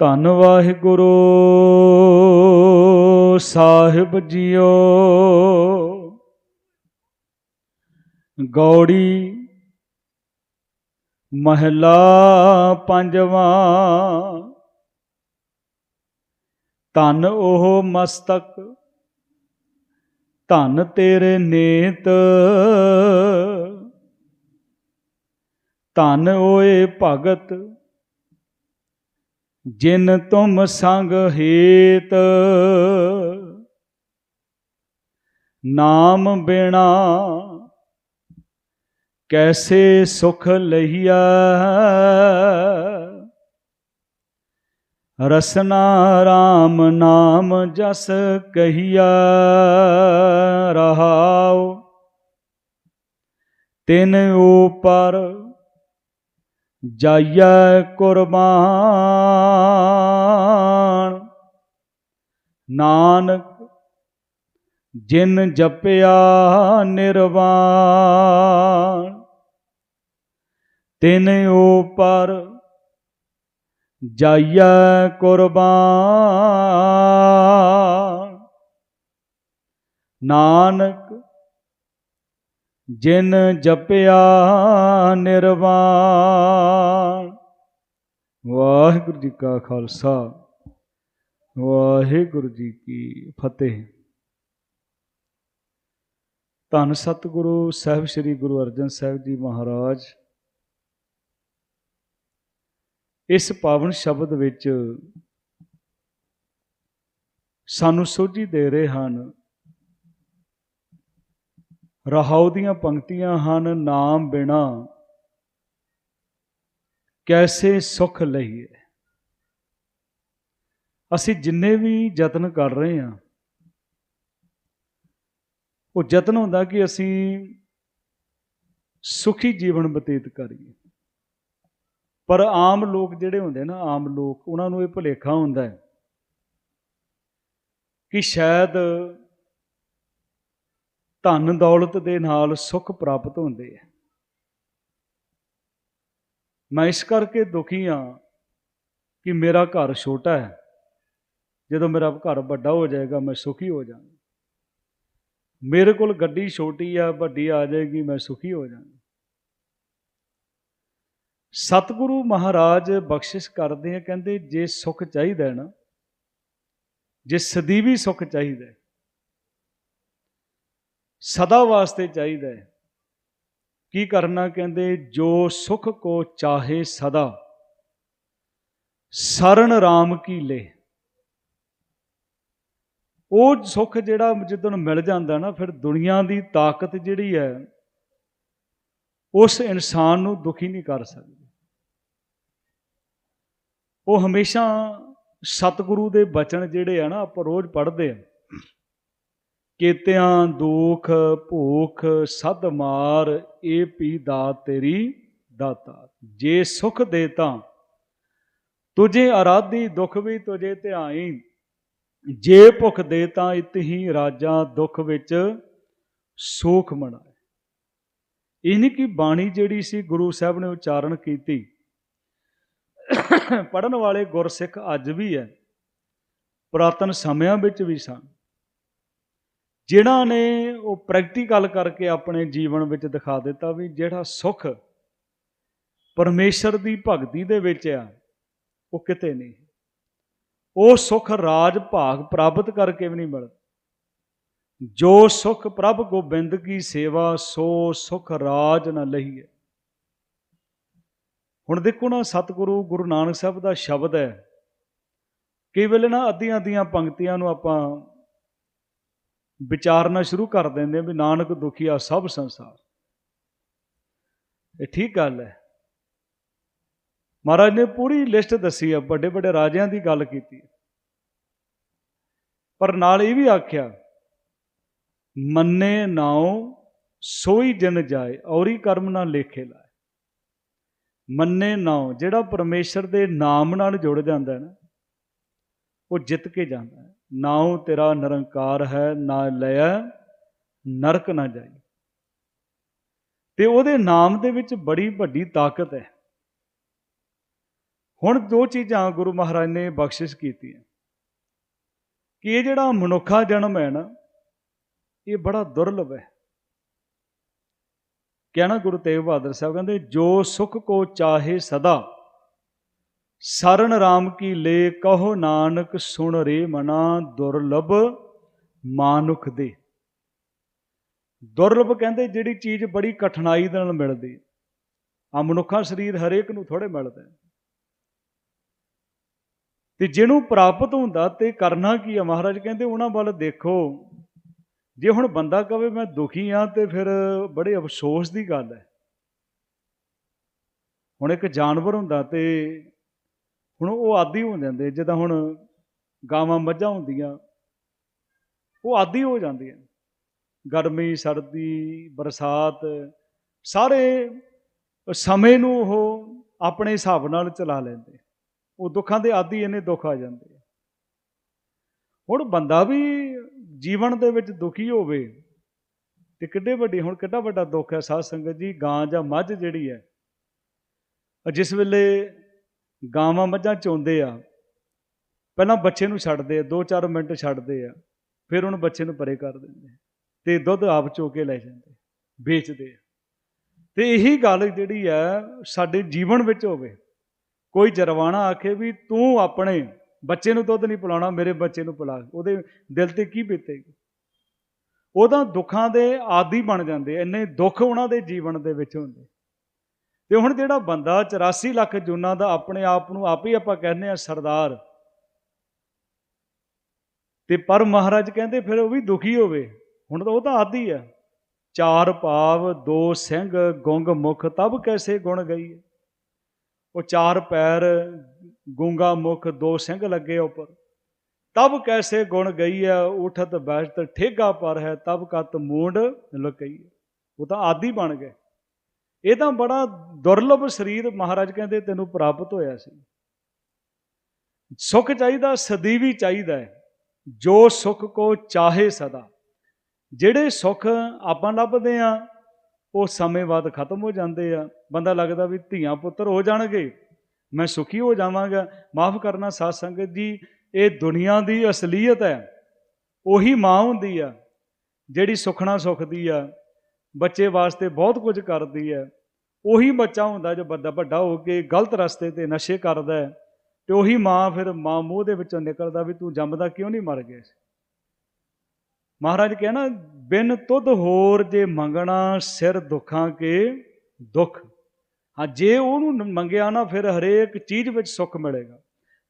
ਧੰਨ ਵਾਹਿਗੁਰੂ, ਸਾਹਿਬ ਜੀਓ। ਗੌੜੀ ਮਹਲਾ ਪੰਜਵਾਂ, ਧੰਨ ਉਹ ਮਸਤਕ, ਧੰਨ ਤੇਰੇ ਨੇਤ। ਧੰਨ ਓਏ ਭਗਤ ਜਿਨ ਤੁਮ ਸੰਗ ਹੇਤ। ਨਾਮ ਬਿਨਾ ਕੈਸੇ ਸੁਖ ਲਈਆ ਰਸਨਾ RAM ਨਾਮ ਜਸ ਕਹੀਆ ਰਹਾਉ ਤਿਨ ਉਪਰ ਜਾਈਐ ਕੁਰਬਾਨ। ਨਾਨਕ ਜਿਨ ਜਪਿਆ ਨਿਰਵਾਣ ਤਿਨ ਉਪਰ ਜਾਈਐ ਕੁਰਬਾਨ। ਨਾਨਕ ਜਿਨ ਜਪਿਆ ਨਿਰਵਾਣ। ਵਾਹਿਗੁਰੂ ਜੀ ਕਾ ਖਾਲਸਾ, ਵਾਹਿਗੁਰੂ ਜੀ ਕੀ ਫਤਿਹ। ਧੰਨ ਸਤਿਗੁਰੂ ਸਾਹਿਬ ਸ੍ਰੀ ਗੁਰੂ ਅਰਜਨ ਸਾਹਿਬ ਜੀ ਮਹਾਰਾਜ, ਇਸ ਪਾਵਨ ਸ਼ਬਦ ਵਿੱਚ ਸਾਨੂੰ ਸੋਝੀ ਦੇ ਰਹੇ ਹਨ ਰਹਾਉ ਦੀਆਂ ਪੰਕਤੀਆਂ ਹਨ ਨਾਮ ਬਿਨਾ। ਕੈਸੇ ਸੁਖ ਲਈਏ। ਅਸੀਂ ਜਿੰਨੇ ਵੀ ਯਤਨ ਕਰ ਰਹੇ ਹਾਂ, ਉਹ ਯਤਨ ਹੁੰਦਾ ਕਿ ਅਸੀਂ ਸੁਖੀ ਜੀਵਨ ਬਤੀਤ ਕਰੀਏ। ਪਰ ਆਮ ਲੋਕ ਜਿਹੜੇ ਹੁੰਦੇ ਨਾ, ਆਮ ਲੋਕ, ਉਹਨਾਂ ਨੂੰ ਇਹ ਭੁਲੇਖਾ ਹੁੰਦਾ ਹੈ ਕਿ ਸ਼ਾਇਦ ਧਨ ਦੌਲਤ ਦੇ ਨਾਲ ਸੁੱਖ ਪ੍ਰਾਪਤ ਹੁੰਦੇ ਆ। ਮੈਂ ਇਸ ਕਰਕੇ ਦੁਖੀ ਹਾਂ ਕਿ ਮੇਰਾ ਘਰ ਛੋਟਾ ਹੈ। ਜਦੋਂ ਮੇਰਾ ਘਰ ਵੱਡਾ ਹੋ ਜਾਏਗਾ, ਮੈਂ ਸੁਖੀ ਹੋ ਜਾਵਾਂਗਾ ਮੇਰੇ ਕੋਲ ਗੱਡੀ ਛੋਟੀ ਆ, ਵੱਡੀ ਆ ਜਾਏਗੀ, ਮੈਂ ਸੁਖੀ ਹੋ ਜਾਵਾਂਗਾ ਸਤਿਗੁਰੂ ਮਹਾਰਾਜ ਬਖਸ਼ਿਸ਼ ਕਰਦੇ ਆ, ਕਹਿੰਦੇ ਜੇ ਸੁਖ ਚਾਹੀਦਾ ਨਾ, ਜੇ ਸਦੀਵੀ ਸੁਖ ਚਾਹੀਦਾ ਸਦਾ ਵਾਸਤੇ ਚਾਹੀਦਾ ਹੈ। ਕੀ ਕਰਨਾ ਕਹਿੰਦੇ, ਜੋ ਸੁਖ ਕੋ ਚਾਹੇ ਸਦਾ, ਸਰਨ RAM ਕੀ ਲੈ। ਉਹ ਸੁਖ ਜਿਹੜਾ ਜਦੋਂ ਮਿਲ ਜਾਂਦਾ ਨਾ, ਫਿਰ ਦੁਨੀਆ ਦੀ ਤਾਕਤ ਜਿਹੜੀ ਹੈ, ਉਸ ਇਨਸਾਨ ਨੂੰ ਦੁਖੀ ਨਹੀਂ ਕਰ ਸਕਦੀ। ਉਹ ਹਮੇਸ਼ਾ ਸਤਿਗੁਰੂ ਦੇ ਬਚਨ ਜਿਹੜੇ ਆ ਨਾ, ਆਪਾਂ ਰੋਜ਼ ਪੜ੍ਹਦੇ ਆ। ਕੇਤਿਆਂ ਦੁਖ ਭੂਖ ਸਦ ਮਾਰ, ਏ ਪੀ ਦਾ ਤੇਰੀ ਦਾਤਾ। ਜੇ ਸੁਖ ਦੇ ਤਾਂ ਤੁਝੇ ਅਰਾਧੀ ਦੁਖ ਵੀ ਤੁਝੇ ਧਿਆਈ। ਜੇ ਭੁਖ ਦੇ ਤਾਂ ਇਤ ਹੀ ਰਾਜਾ, ਦੁਖ ਵਿੱਚ ਸੋਖ ਮਨਾਏ। ਇਹ ਨਹੀਂ ਕਿ ਬਾਣੀ ਜਿਹੜੀ ਸੀ ਗੁਰੂ ਸਾਹਿਬ ਨੇ ਉਚਾਰਨ ਕੀਤੀ। ਪੜਨ ਵਾਲੇ ਗੁਰਸਿੱਖ ਅੱਜ ਵੀ ਹੈ ਪੁਰਾਤਨ ਸਮਿਆਂ ਵਿੱਚ ਵੀ ਸਨ। ਜਿਨ੍ਹਾਂ ਨੇ ਉਹ ਪ੍ਰੈਕਟੀਕਲ ਕਰਕੇ ਆਪਣੇ ਜੀਵਨ ਵਿੱਚ ਦਿਖਾ ਦਿੱਤਾ ਵੀ ਜਿਹੜਾ ਸੁਖ ਪਰਮੇਸ਼ਰ ਦੀ ਭਗਤੀ ਦੇ ਵਿੱਚ ਆ, ਉਹ ਕਿਤੇ ਨਹੀਂ। ਉਹ ਸੁਖ ਰਾਜ ਭਾਗ ਪ੍ਰਾਪਤ ਕਰਕੇ ਵੀ ਨਹੀਂ ਮਿਲਦਾ। ਜੋ ਸੁਖ ਪ੍ਰਭ ਗੋਬਿੰਦ ਕੀ ਸੇਵਾ, ਸੋ ਸੁਖ ਰਾਜ ਨ ਲਹੀਏ। ਹੁਣ ਦੇਖੋ ਨਾ, ਸਤਿਗੁਰੂ ਗੁਰੂ ਨਾਨਕ ਸਾਹਿਬ ਦਾ ਸ਼ਬਦ ਹੈ, ਕਈ ਵੇਲੇ ਨਾ ਅੱਧੀਆਂ ਅੱਧੀਆਂ ਪੰਕਤੀਆਂ ਨੂੰ ਆਪਾਂ ਵਿਚਾਰਨਾ ਸ਼ੁਰੂ ਕਰ ਦਿੰਦੇ ਵੀ ਨਾਨਕ ਦੁਖੀਆ ਸਭ ਸੰਸਾਰ। ਇਹ ਠੀਕ ਗੱਲ ਹੈ। ਮਹਾਰਾਜ ਨੇ ਪੂਰੀ ਲਿਸਟ ਦੱਸੀ ਆ, ਵੱਡੇ ਵੱਡੇ ਰਾਜਿਆਂ ਦੀ ਗੱਲ ਕੀਤੀ। ਪਰ ਨਾਲ ਇਹ ਵੀ ਆਖਿਆ, ਮੰਨੇ ਨਾਉ, ਸੋਈ ਜਨ ਜਾਏ, ਔਰੀ ਕਰਮ ਨਾਲ ਲੇਖੇ ਲਾਏ। ਮੰਨੇ ਨਾਉ, ਜਿਹੜਾ ਪਰਮੇਸ਼ਰ ਦੇ ਨਾਮ ਨਾਲ ਜੁੜ ਜਾਂਦਾ ਹੈ ਨਾ, ਉਹ ਜਿੱਤ ਕੇ ਜਾਂਦਾ ਹੈ। ਨਾਉ ਤੇਰਾ ਨਿਰੰਕਾਰ ਹੈ, ਨਾ ਲਿਆ ਨਰਕ ਨਾ ਜਾਈ। ਤੇ ਉਹਦੇ ਨਾਮ ਦੇ ਵਿੱਚ ਬੜੀ ਵੱਡੀ ਤਾਕਤ ਹੈ। ਹੁਣ ਦੋ ਚੀਜ਼ਾਂ ਗੁਰੂ ਮਹਾਰਾਜ ਨੇ ਬਖਸ਼ਿਸ਼ ਕੀਤੀਆਂ। ਕਿ ਇਹ ਜਿਹੜਾ ਮਨੁੱਖਾ ਜਨਮ ਹੈ ਨਾ, ਇਹ ਬੜਾ ਦੁਰਲਭ ਹੈ। ਕਹਿਣਾ ਗੁਰੂ ਤੇਗ ਬਹਾਦਰ ਸਾਹਿਬ ਕਹਿੰਦੇ, ਜੋ ਸੁਖ ਕੋ ਚਾਹੇ ਸਦਾ ਸਰਨ RAM ਕੀ ਲੇ ਕਹੋ ਨਾਨਕ ਸੁਣ ਰੇ ਮਨਾ ਦੁਰਲਭ ਮਾਨੁਖ ਦੇ। ਦੁਰਲਭ ਕਹਿੰਦੇ ਜਿਹੜੀ ਚੀਜ਼ ਬੜੀ ਕਠਿਨਾਈ ਨਾਲ ਮਿਲਦੀ ਆ ਮਨੁੱਖਾ ਸਰੀਰ ਹਰੇਕ ਨੂੰ ਥੋੜੇ ਮਿਲਦਾ ਤੇ ਜਿਹਨੂੰ ਪ੍ਰਾਪਤ ਹੁੰਦਾ ਤੇ ਕਰਨਾ ਕੀ ਆ? ਮਹਾਰਾਜ ਕਹਿੰਦੇ ਉਹਨਾਂ ਵੱਲ ਦੇਖੋ। ਜੇ ਹੁਣ ਬੰਦਾ ਕਵੇ ਮੈਂ ਦੁਖੀ ਆ ਤੇ ਫਿਰ ਬੜੇ ਅਫਸੋਸ ਦੀ ਗੱਲ ਹੈ। ਹੁਣ ਇੱਕ ਜਾਨਵਰ ਹੁੰਦਾ ਤੇ ਹੁਣ ਉਹ ਆਦੀ ਹੋ ਜਾਂਦੇ ਜਿੱਦਾਂ ਹੁਣ ਗਾਵਾਂ ਮੱਝਾਂ ਹੁੰਦੀਆਂ, ਉਹ ਆਦੀ ਹੋ ਜਾਂਦੀਆਂ ਗਰਮੀ, ਸਰਦੀ, ਬਰਸਾਤ, ਸਾਰੇ ਸਮੇਂ ਨੂੰ ਉਹ ਆਪਣੇ ਹਿਸਾਬ ਨਾਲ ਚਲਾ ਲੈਂਦੇ ਉਹ ਦੁੱਖਾਂ ਦੇ ਆਦੀ ਇਹਨੇ ਦੁੱਖ ਆ ਜਾਂਦੇ ਹੁਣ ਬੰਦਾ ਵੀ ਜੀਵਨ ਦੇ ਵਿੱਚ ਦੁਖੀ ਹੋਵੇ ਤੇ ਕਿੱਡੇ ਵੱਡੀ, ਹੁਣ ਕਿੱਡਾ ਵੱਡਾ ਦੁੱਖ ਹੈ। ਸਾਧ ਸੰਗਤ ਜੀ, ਗਾਂ ਜਾਂ ਮੱਝ ਜਿਹੜੀ ਹੈ, ਜਿਸ ਵੇਲੇ ਗਾਵਾਂ ਮੱਝਾਂ ਚੋਂਦੇ ਆ। ਪਹਿਲਾਂ ਬੱਚੇ ਨੂੰ ਛੱਡਦੇ ਆ 2-4 ਮਿੰਟ ਛੱਡਦੇ ਆ, ਫਿਰ ਉਹਨੂੰ ਬੱਚੇ ਨੂੰ ਪਰੇ ਕਰ ਦਿੰਦੇ ਆ ਤੇ ਦੁੱਧ ਆਪ ਚੋ ਕੇ ਲੈ ਜਾਂਦੇ ਵੇਚਦੇ ਆ। ਤੇ ਇਹੀ ਗੱਲ ਜਿਹੜੀ ਆ, ਸਾਡੇ ਜੀਵਨ ਵਿੱਚ ਹੋਵੇ, ਕੋਈ ਜਰਵਾਣਾ ਆਖੇ ਵੀ ਤੂੰ ਆਪਣੇ ਬੱਚੇ ਨੂੰ ਦੁੱਧ ਨਹੀਂ ਪਿਲਾਉਣਾ, ਮੇਰੇ ਬੱਚੇ ਨੂੰ ਪਿਲਾ, ਉਹਦੇ ਦਿਲ ਤੇ ਕੀ ਬੀਤੇਗੀ? ਉਹਦਾ ਦੁੱਖਾਂ ਦੇ ਆਦੀ ਬਣ ਜਾਂਦੇ ਇੰਨੇ ਦੁੱਖ ਉਹਨਾਂ ਦੇ ਜੀਵਨ ਦੇ ਵਿੱਚ ਹੁੰਦੇ ਤੇ ਹੁਣ ਜਿਹੜਾ ਬੰਦਾ 84 ਲੱਖ ਜੂਨਾਂ ਦਾ ਆਪਣੇ ਆਪ ਨੂੰ ਆਪ ਹੀ ਆਪਾਂ ਕਹਿੰਦੇ ਆ ਸਰਦਾਰ। ਤੇ ਪਰ ਮਹਾਰਾਜ ਕਹਿੰਦੇ ਫਿਰ ਉਹ ਵੀ ਦੁਖੀ ਹੋਵੇ। ਹੁਣ ਤਾਂ ਉਹ ਤਾਂ ਆਦੀ ਆ। ਚਾਰ ਭਾਵ ਦੋ ਸਿੰਘ, ਗੁੰਗ ਮੁਖ, ਤਬ ਕੈਸੇ ਗੁਣ ਗਈ? ਹੈ ਉਹ ਚਾਰ ਪੈਰ, ਗੂੰਗਾ ਮੁਖ, ਦੋ ਸਿੰਘ ਲੱਗੇ ਉੱਪਰ। ਤਬ ਕੈਸੇ ਗੁਣ ਗਈ ਹੈ ਉਠਤ ਬੈਠਤ ਠੇਗਾ ਪਰ ਹੈ, ਤਬ ਕਤ ਮੂੰਡ ਲੁਕਈ। ਉਹ ਤਾਂ ਆਦੀ ਬਣ ਗਏ। ਇਹ ਤਾਂ ਬੜਾ ਦੁਰਲਭ ਸਰੀਰ ਮਹਾਰਾਜ ਕਹਿੰਦੇ ਤੈਨੂੰ ਪ੍ਰਾਪਤ ਹੋਇਆ ਸੀ। ਸੁਖ ਚਾਹੀਦਾ, ਸਦੀਵੀ ਚਾਹੀਦਾ ਹੈ। ਜੋ ਸੁਖ ਕੋ ਚਾਹੇ ਸਦਾ। ਜਿਹੜੇ ਸੁੱਖ ਆਪਾਂ ਲੱਭਦੇ ਆ ਉਹ ਸਮੇਂ ਬਾਅਦ ਖਤਮ ਹੋ ਜਾਂਦੇ ਆ। ਬੰਦਾ ਲੱਗਦਾ ਵੀ ਧੀਆਂ ਪੁੱਤਰ ਹੋ ਜਾਣਗੇ, ਮੈਂ ਸੁਖੀ ਹੋ ਜਾਵਾਂਗਾ। ਮਾਫ ਕਰਨਾ ਸਾਧ ਸੰਗਤ ਜੀ, ਇਹ ਦੁਨੀਆ ਦੀ ਅਸਲੀਅਤ ਹੈ। ਉਹੀ ਮਾਂ ਹੁੰਦੀ ਆ, ਜਿਹੜੀ ਸੁਖਣਾ ਸੁਖਦੀ ਆ। ਬੱਚੇ ਵਾਸਤੇ ਬਹੁਤ ਕੁਝ ਕਰਦੀ ਹੈ ਉਹੀ ਬੱਚਾ ਹੁੰਦਾ ਜੋ ਵੱਡਾ ਵੱਡਾ ਹੋ ਕੇ ਗਲਤ ਰਸਤੇ ਤੇ ਨਸ਼ੇ ਕਰਦਾ ਹੈ ਤੇ ਉਹੀ ਮਾਂ ਫਿਰ ਮਾਂ ਮੂੰਹ ਦੇ ਵਿੱਚੋਂ ਨਿਕਲਦਾ ਵੀ ਤੂੰ ਜੰਮਦਾ ਕਿਉਂ ਨਹੀਂ ਮਰ ਗਿਆ ਸੀ? ਮਹਾਰਾਜ ਕਹਿਣਾ ਬਿਨ ਤੁਧ ਹੋਰ ਜੇ ਮੰਗਣਾ ਸਿਰ ਦੁੱਖਾਂ ਕੇ ਦੁੱਖ। ਹਾਂ, ਜੇ ਉਹਨੂੰ ਮੰਗਿਆ ਨਾ ਫਿਰ ਹਰੇਕ ਚੀਜ਼ ਵਿੱਚ ਸੁੱਖ ਮਿਲੇਗਾ।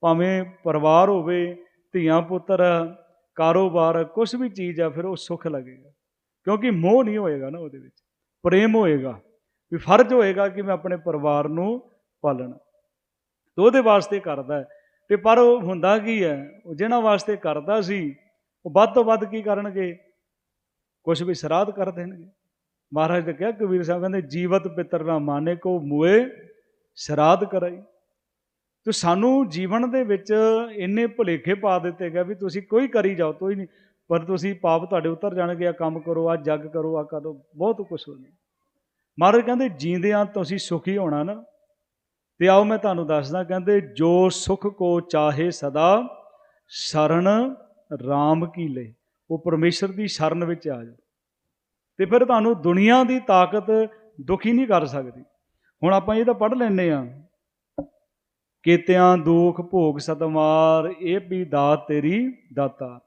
ਭਾਵੇਂ ਪਰਿਵਾਰ ਹੋਵੇ, ਧੀਆਂ ਪੁੱਤਰ, ਕਾਰੋਬਾਰ ਕੁਝ ਵੀ ਚੀਜ਼ ਆ, ਫਿਰ ਉਹ ਸੁੱਖ ਲੱਗੇਗਾ। ਕਿਉਂਕਿ ਮੋਹ ਨਹੀਂ ਹੋਏਗਾ ਨਾ ਉਹਦੇ ਵਿੱਚ, ਪ੍ਰੇਮ ਹੋਏਗਾ। ਵੀ ਫਰਜ਼ ਹੋਏਗਾ ਕਿ ਮੈਂ ਆਪਣੇ ਪਰਿਵਾਰ ਨੂੰ ਪਾਲਣਾ। ਤੇ ਉਹਦੇ ਵਾਸਤੇ ਕਰਦਾ ਹੈ। ਤੇ ਪਰ ਉਹ ਹੁੰਦਾ ਕੀ ਹੈ? ਉਹ ਜਿਹਨਾਂ ਵਾਸਤੇ ਕਰਦਾ ਸੀ, ਉਹ ਵੱਧ ਤੋਂ ਵੱਧ ਕੀ ਕਰਨਗੇ? ਕੁਝ ਵੀ ਸਰਾਧ ਕਰ ਦੇਣਗੇ। ਮਹਾਰਾਜ ਨੇ ਕਿਹਾ, ਕਬੀਰ ਸਾਹਿਬ ਕਹਿੰਦੇ, ਜੀਵਤ ਪਿਤਰ ਨਾ ਮਾਨੇ ਕੋ ਮੂਏ ਸਰਾਧ ਕਰਾਈ। ਤੇ ਸਾਨੂੰ ਜੀਵਨ ਦੇ ਵਿੱਚ ਇੰਨੇ ਭੁਲੇਖੇ ਪਾ ਦਿੱਤੇ ਗਏ ਵੀ ਤੁਸੀਂ ਕੋਈ ਕਰੀ ਜਾਓ, ਕੋਈ ਨਹੀਂ। ਪਰ ਤੁਸੀਂ ਪਾਪ ਤੁਹਾਡੇ ਉਤਰ ਜਾਣਗੇ ਆ ਕੰਮ ਕਰੋ ਆ ਜੱਗ ਕਰੋ ਆ ਕਰੋ ਬਹੁਤ ਕੁਝ ਹੋਣਾ ਮਹਾਰਾਜ ਕਹਿੰਦੇ ਜੀਂਦਿਆਂ ਤੁਸੀਂ ਸੁਖੀ ਹੋਣਾ ਨਾ? ਤੇ ਆਓ ਮੈਂ ਤੁਹਾਨੂੰ ਦੱਸਦਾ, ਕਹਿੰਦੇ, ਜੋ ਸੁਖ ਕੋ ਚਾਹੇ ਸਦਾ, ਸ਼ਰਨ RAM ਕੀ ਲੈ। ਉਹ ਪਰਮੇਸ਼ਰ ਦੀ ਸ਼ਰਨ ਵਿੱਚ ਆ ਜਾਓ। ਤੇ ਫਿਰ ਤੁਹਾਨੂੰ ਦੁਨੀਆ ਦੀ ਤਾਕਤ ਦੁਖੀ ਨਹੀਂ ਕਰ ਸਕਦੀ। ਹੁਣ ਆਪਾਂ ਇਹ ਤਾਂ ਪੜ੍ਹ ਲੈਨੇ ਆ, ਕੀਤਿਆਂ ਦੁਖ ਭੋਗ ਸਤਮਾਰ ਇਹ ਵੀ ਦਾਤ ਤੇਰੀ ਦਾਤਾ।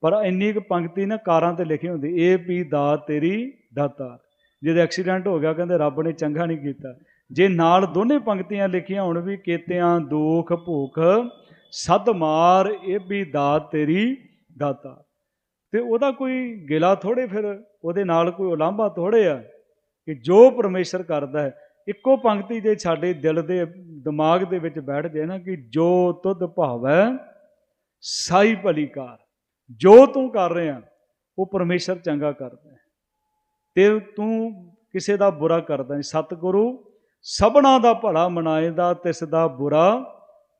ਪਰ ਇੰਨੀ ਕੁ ਪੰਕਤੀ ਨਾ ਕਾਰਾਂ ਤੇ ਲਿਖੀ ਹੁੰਦੀ ਇਹ ਵੀ ਦਾਤ ਤੇਰੀ ਦਾਤਾ। ਜਿਹਦੇ ਐਕਸੀਡੈਂਟ ਹੋ ਗਿਆ, ਕਹਿੰਦੇ ਰੱਬ ਨੇ ਚੰਗਾ ਨਹੀਂ ਕੀਤਾ। ਜੇ ਨਾਲ ਦੋਨੇ ਪੰਕਤੀਆਂ ਲਿਖੀਆਂ ਹੁਣ ਵੀ ਕੀਤਿਆਂ, ਦੁੱਖ, ਭੁੱਖ, ਸਦ ਮਾਰ, ਇਹ ਵੀ ਦਾਤ ਤੇਰੀ ਦਾਤਾ। ਤੇ ਉਹਦਾ ਕੋਈ ਗਿਲਾ ਥੋੜੇ ਫਿਰ, ਉਹਦੇ ਨਾਲ ਕੋਈ ਉਲਾਂਭਾ ਥੋੜੇ ਆ ਕਿ ਜੋ ਪਰਮੇਸ਼ਰ ਕਰਦਾ ਹੈ, ਇੱਕੋ ਪੰਕਤੀ ਜੇ ਸਾਡੇ ਦਿਲ ਦੇ, ਦਿਮਾਗ ਦੇ ਵਿੱਚ ਬੈਠ ਜਾਏ ਨਾ ਕਿ ਜੋ ਤੁਧ ਭਾਵੈ, ਸਾਈ ਭਲੀਕਾਰ ਜੋ ਤੂੰ ਕਰ ਰਿਹਾ, ਉਹ ਪਰਮੇਸ਼ਰ ਚੰਗਾ ਕਰਦਾ ਹੈ। ਤੇ ਤੂੰ ਕਿਸੇ ਦਾ ਬੁਰਾ ਕਰਦਾ ਨਹੀਂ। ਸਤਿਗੁਰੂ, ਸਭਨਾ ਦਾ ਭਲਾ ਮਨਾਏਦਾ, ਤਿਸ ਦਾ ਬੁਰਾ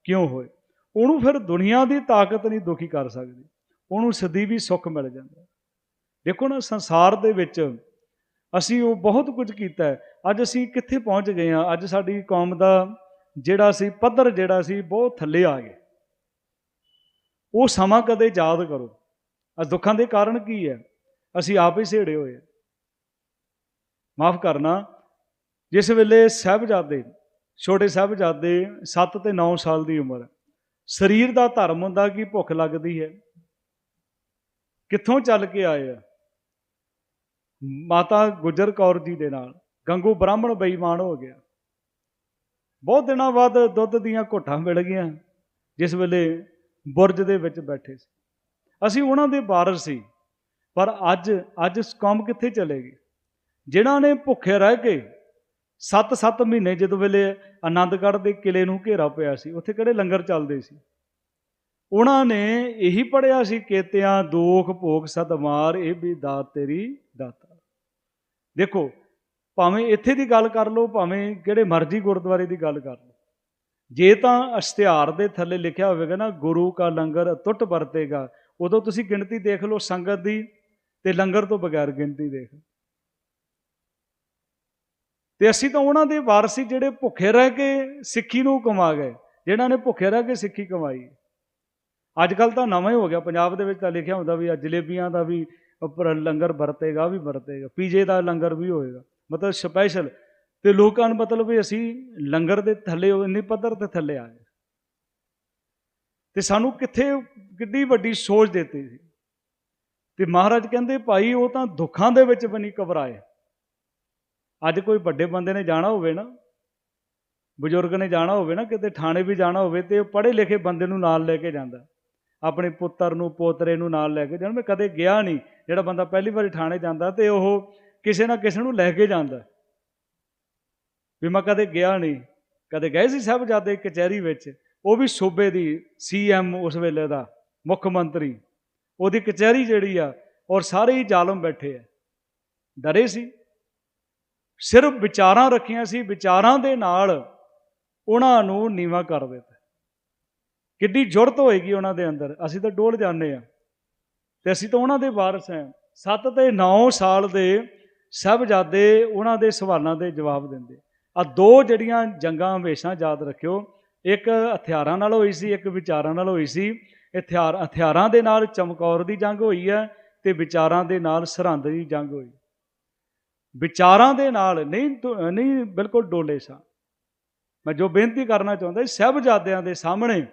ਕਿਉਂ ਹੋਏ? ਉਹਨੂੰ ਫਿਰ ਦੁਨੀਆ ਦੀ ਤਾਕਤ ਨਹੀਂ ਦੁਖੀ ਕਰ ਸਕਦੀ। ਉਹਨੂੰ ਸਦੀਵੀ ਸੁੱਖ ਮਿਲ ਜਾਂਦਾ। ਦੇਖੋ ਨਾ, ਸੰਸਾਰ ਦੇ ਵਿੱਚ ਅਸੀਂ ਉਹ ਬਹੁਤ ਕੁਝ ਕੀਤਾ ਅੱਜ ਅਸੀਂ ਕਿੱਥੇ ਪਹੁੰਚ ਗਏ ਹਾਂ? ਅੱਜ ਸਾਡੀ ਕੌਮ ਦਾ ਜਿਹੜਾ ਸੀ, ਪੱਧਰ ਜਿਹੜਾ ਸੀ, ਬਹੁਤ ਥੱਲੇ ਆ ਗਿਆ। ਉਹ ਸਮਾਂ ਕਦੇ ਯਾਦ ਕਰੋ। ਅਸ ਦੁੱਖਾਂ ਦੇ ਕਾਰਨ ਕੀ ਹੈ? ਅਸੀਂ ਆਪ ਹੀ ਸੇੜੇ ਹੋਏ ਮਾਫ ਕਰਨਾ। ਜਿਸ ਵੇਲੇ ਸਾਹਿਬਜ਼ਾਦੇ, ਛੋਟੇ ਸਾਹਿਬਜ਼ਾਦੇ 7 ਤੇ 9 ਸਾਲ ਦੀ ਉਮਰ, ਸਰੀਰ ਦਾ ਧਰਮ ਹੁੰਦਾ ਕਿ ਭੁੱਖ ਲੱਗਦੀ ਹੈ। ਕਿੱਥੋਂ ਚੱਲ ਕੇ ਆਏ ਆ? ਮਾਤਾ ਗੁਜਰ ਕੌਰ ਜੀ ਦੇ ਨਾਲ। ਗੰਗੂ ਬ੍ਰਾਹਮਣ ਬੇਈਮਾਨ ਹੋ ਗਿਆ। ਬਹੁਤ ਦਿਨਾਂ ਬਾਅਦ ਦੁੱਧ ਦੀਆਂ ਘੁੱਟਾਂ ਮਿਲ ਗਈਆਂ, ਜਿਸ ਵੇਲੇ ਬੁਰਜ ਦੇ ਵਿੱਚ ਬੈਠੇ ਸੀ। ਅਸੀਂ ਉਹਨਾਂ ਦੇ ਵਾਰਸ ਸੀ, ਪਰ ਅੱਜ ਅੱਜ ਕੌਮ ਕਿੱਥੇ ਚਲੇ ਗਈ? ਜਿਨ੍ਹਾਂ ਨੇ ਭੁੱਖੇ ਰਹਿ ਕੇ 7-7 ਮਹੀਨੇ ਜਦੋਂ ਵੇਲੇ ਆਨੰਦਗੜ੍ਹ ਦੇ ਕਿਲੇ ਨੂੰ ਘੇਰਾ ਪਿਆ ਸੀ, ਉੱਥੇ ਕਿਹੜੇ ਲੰਗਰ ਚੱਲਦੇ ਸੀ? ਉਹਨਾਂ ਨੇ ਇਹੀ ਪੜਿਆ ਸੀ, ਕੇਤਿਆਂ ਦੋਖ ਭੋਗ ਸਦਮਾਰ ਇਹ ਵੀ ਦਾਤ ਤੇਰੀ ਦਾਤਾ। ਦੇਖੋ, ਭਾਵੇਂ ਇੱਥੇ ਦੀ ਗੱਲ ਕਰ ਲਓ, ਭਾਵੇਂ ਕਿਹੜੇ ਮਰਜ਼ੀ ਗੁਰਦੁਆਰੇ ਦੀ ਗੱਲ ਕਰ ਲਓ, ਜੇ ਤਾਂ ਇਸ਼ਤਿਹਾਰ ਦੇ ਥੱਲੇ ਲਿਖਿਆ ਹੋਵੇਗਾ ਨਾ, ਗੁਰੂ ਕਾ ਲੰਗਰ ਟੁੱਟ ਵਰਤੇਗਾ, ਉਦੋਂ ਤੁਸੀਂ ਗਿਣਤੀ ਦੇਖ ਲਓ, ਸੰਗਤ ਦੀ ਤੇ ਲੰਗਰ ਤੋਂ ਬਗੈਰ ਗਿਣਤੀ ਦੇਖ ਤੇ ਅਸੀਂ ਤਾਂ ਉਹਨਾਂ ਦੇ ਵਾਰਸ ਸੀ ਜਿਹੜੇ ਭੁੱਖੇ ਰਹਿ ਕੇ ਸਿੱਖੀ ਨੂੰ ਕਮਾ ਗਏ, ਜਿਨ੍ਹਾਂ ਨੇ ਭੁੱਖੇ ਰਹਿ ਕੇ ਸਿੱਖੀ ਕਮਾਈ। ਅੱਜ ਕੱਲ ਤਾਂ ਨਵਾਂ ਹੀ ਹੋ ਗਿਆ, ਪੰਜਾਬ ਦੇ ਵਿੱਚ ਤਾਂ ਲਿਖਿਆ ਹੁੰਦਾ ਵੀ ਆ ਜਲੇਬੀਆਂ ਦਾ ਵੀ ਉੱਪਰ ਲੰਗਰ ਵਰਤੇਗਾ, ਵੀ ਵਰਤੇਗਾ, ਪੀਜੇ ਦਾ ਲੰਗਰ ਵੀ ਹੋਏਗਾ। ਮਤਲਬ ਸਪੈਸ਼ਲ ਤੇ ਲੋਕਾਂ ਨੂੰ ਮਤਲਬ ਵੀ ਅਸੀਂ ਲੰਗਰ ਦੇ ਥੱਲੇ ਇੰਨੀ ਪੱਧਰ ਤੇ ਥੱਲੇ ਆ ਗਏ। ਤੇ ਸਾਨੂੰ ਕਿੱਥੇ, ਕਿੱਡੀ ਵੱਡੀ ਸੋਚ ਦਿੱਤੀ ਸੀ। ਤੇ ਮਹਾਰਾਜ ਕਹਿੰਦੇ, ਭਾਈ, ਉਹ ਤਾਂ ਦੁੱਖਾਂ ਦੇ ਵਿੱਚ ਵੀ ਨਹੀਂ ਘਬਰਾਏ। ਅੱਜ ਕੋਈ ਵੱਡੇ ਬੰਦੇ ਨੇ ਜਾਣਾ ਹੋਵੇ ਨਾ, ਬਜ਼ੁਰਗ ਨੇ ਜਾਣਾ ਹੋਵੇ ਨਾ, ਕਿਤੇ ਥਾਣੇ ਵੀ ਜਾਣਾ ਹੋਵੇ ਤੇ ਉਹ ਪੜ੍ਹੇ ਲਿਖੇ ਬੰਦੇ ਨੂੰ ਨਾਲ ਲੈ ਕੇ ਜਾਂਦਾ। ਆਪਣੇ ਪੁੱਤਰ ਨੂੰ, ਪੋਤਰੇ ਨੂੰ ਨਾਲ ਲੈ ਕੇ ਜਾਣ। ਮੈਂ ਕਦੇ ਗਿਆ ਨਹੀਂ, ਜਿਹੜਾ ਬੰਦਾ ਪਹਿਲੀ ਵਾਰੀ ਥਾਣੇ ਜਾਂਦਾ ਤੇ ਉਹ ਕਿਸੇ ਨਾ ਕਿਸੇ ਨੂੰ ਲੈ ਕੇ ਜਾਂਦਾ। ਵੀ ਮੈਂ ਕਦੇ ਗਿਆ ਨਹੀਂ। ਕਦੇ ਗਏ ਸੀ ਸਾਹਿਬਜ਼ਾਦੇ ਕਚਹਿਰੀ ਵਿੱਚ? ਉਹ ਵੀ ਸੂਬੇ ਦੀ ਸੀਐਮ ਉਸ ਵੇਲੇ ਦਾ ਮੁੱਖ ਮੰਤਰੀ। ਉਹਦੀ ਕਚਹਿਰੀ ਜਿਹੜੀ ਆ, ਔਰ ਸਾਰੇ ਹੀ ਜ਼ਾਲਮ ਬੈਠੇ ਆ। ਡਰੇ ਸੀ। ਸਿਰਫ ਵਿਚਾਰਾਂ ਰੱਖੀਆਂ ਸੀ, ਵਿਚਾਰਾਂ ਦੇ ਨਾਲ ਉਹਨਾਂ ਨੂੰ ਨੀਵਾ ਕਰ ਦਿੱਤਾ। ਕਿੱਡੀ ਜੁਰਤ ਹੋਏਗੀ ਉਹਨਾਂ ਦੇ ਅੰਦਰ। ਅਸੀਂ ਤਾਂ ਡੋਲ ਜਾਂਦੇ ਆ ਤੇ ਅਸੀਂ ਤਾਂ ਉਹਨਾਂ ਦੇ ਵਾਰਸ ਹਾਂ। 7 ਤੇ 9 ਸਾਲ ਦੇ ਸਹਿਬਜ਼ਾਦੇ ਉਹਨਾਂ ਦੇ ਸਵਾਲਾਂ ਦੇ ਜਵਾਬ ਦਿੰਦੇ। ਆ ਦੋ ਜਿਹੜੀਆਂ ਜੰਗਾਂ ਹਮੇਸ਼ਾ ਯਾਦ ਰੱਖਿਓ। ਇੱਕ ਹਥਿਆਰਾਂ ਨਾਲ ਹੋਈ ਸੀ, ਇੱਕ ਵਿਚਾਰਾਂ ਨਾਲ ਹੋਈ ਸੀ। ਹਥਿਆਰ, ਹਥਿਆਰਾਂ ਦੇ ਨਾਲ ਚਮਕੌਰ ਦੀ ਜੰਗ ਹੋਈ ਹੈ ਤੇ ਵਿਚਾਰਾਂ ਦੇ ਨਾਲ ਸਰਹੰਦ ਦੀ ਜੰਗ ਹੋਈ। ਵਿਚਾਰਾਂ ਦੇ ਨਾਲ ਨਹੀਂ ਨਹੀਂ ਬਿਲਕੁਲ ਡੋਲੇ ਸਾਂ। ਮੈਂ ਜੋ ਬੇਨਤੀ ਕਰਨਾ ਚਾਹੁੰਦਾ ਸਹਿਬਜ਼ਾਦਿਆਂ ਦੇ ਸਾਹਮਣੇ